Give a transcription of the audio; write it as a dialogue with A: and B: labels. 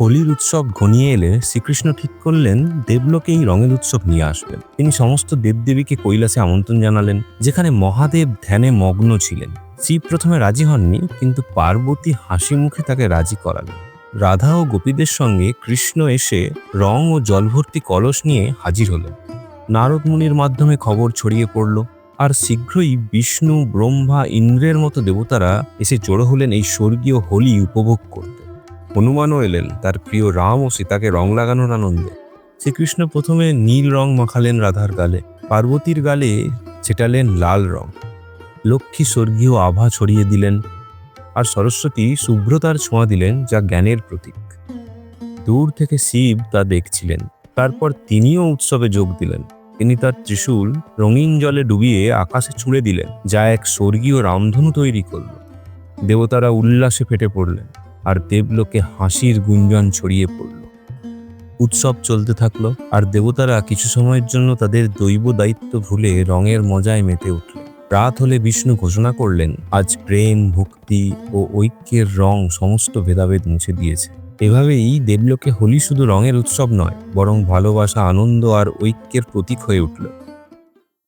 A: হোলির উৎসব ঘনিয়ে এলে শ্রীকৃষ্ণ ঠিক করলেন, দেবলোকে এই রঙের উৎসব নিয়ে আসবেন। তিনি সমস্ত দেবদেবীকে কৈলাসে আমন্ত্রণ জানালেন, যেখানে মহাদেব ধ্যানে মগ্ন ছিলেন। শিব প্রথমে রাজি হননি, কিন্তু পার্বতী হাসি মুখে তাকে রাজি করালেন। রাধা ও গোপীদের সঙ্গে কৃষ্ণ এসে রং ও জলভর্তি কলস নিয়ে হাজির হলেন। নারদ মুনির মাধ্যমে খবর ছড়িয়ে পড়ল, আর শীঘ্রই বিষ্ণু, ব্রহ্মা, ইন্দ্রের মতো দেবতারা এসে জড়ো হলেন এই স্বর্গীয় হোলি উপভোগ করতে। হনুমানও এলেন, তার প্রিয় রাম ও সীতাকে রং লাগানোর আনন্দে। শ্রীকৃষ্ণ প্রথমে নীল রং মাখালেন রাধার গালে, পার্বতীর গালে ছেটালেন লাল রং। লক্ষ্মী স্বর্গীয় আভা ছড়িয়ে দিলেন, আর সরস্বতী শুভ্রতার ছোঁয়া দিলেন যা জ্ঞানের প্রতীক। দূর থেকে শিব তা দেখছিলেন, তারপর তিনিও উৎসবে যোগ দিলেন। তিনি তার ত্রিশূল রঙিন জলে ডুবিয়ে আকাশে ছুঁড়ে দিলেন, যা এক স্বর্গীয় রামধনু তৈরি করল। দেবতারা উল্লাসে ফেটে পড়লেন। আর দেবলোকে হাসির গুঞ্জন ছড়িয়ে পড়ল। উৎসব চলতে থাকল, আর দেবতারা কিছু সময়ের জন্য তাদের দৈব দায়িত্ব ভুলে রঙের মজায় মেতে উঠল। রাত হলে বিষ্ণু ঘোষণা করলেন, আজ প্রেম, ভক্তি ও ঐক্যের রং সমস্ত ভেদাভেদ মুছে দিয়েছে। এভাবেই দেবলোকে হোলি শুধু রঙের উৎসব নয়, বরং ভালোবাসা, আনন্দ আর ঐক্যের প্রতীক হয়ে উঠল।